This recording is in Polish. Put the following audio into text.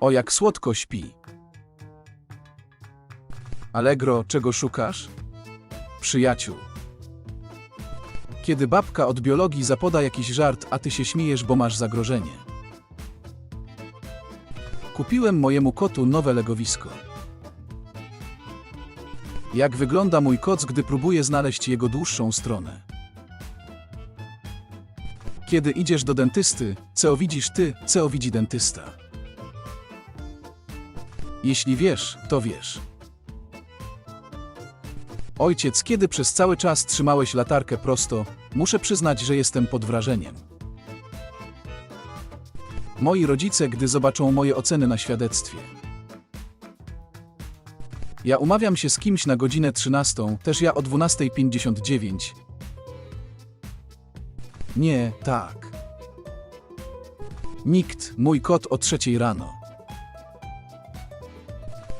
O jak słodko śpi. Allegro, czego szukasz? Przyjaciół. Kiedy babka od biologii zapoda jakiś żart, a ty się śmiejesz, bo masz zagrożenie. Kupiłem mojemu kotu nowe legowisko. Jak wygląda mój koc, gdy próbuję znaleźć jego dłuższą stronę? Kiedy idziesz do dentysty, co widzisz ty, co widzi dentysta? Jeśli wiesz, to wiesz. Ojciec, kiedy przez cały czas trzymałeś latarkę prosto, muszę przyznać, że jestem pod wrażeniem. Moi rodzice, gdy zobaczą moje oceny na świadectwie. Ja umawiam się z kimś na godzinę 13, też ja o 12.59. Nie, tak. Nikt, mój kot o trzeciej rano.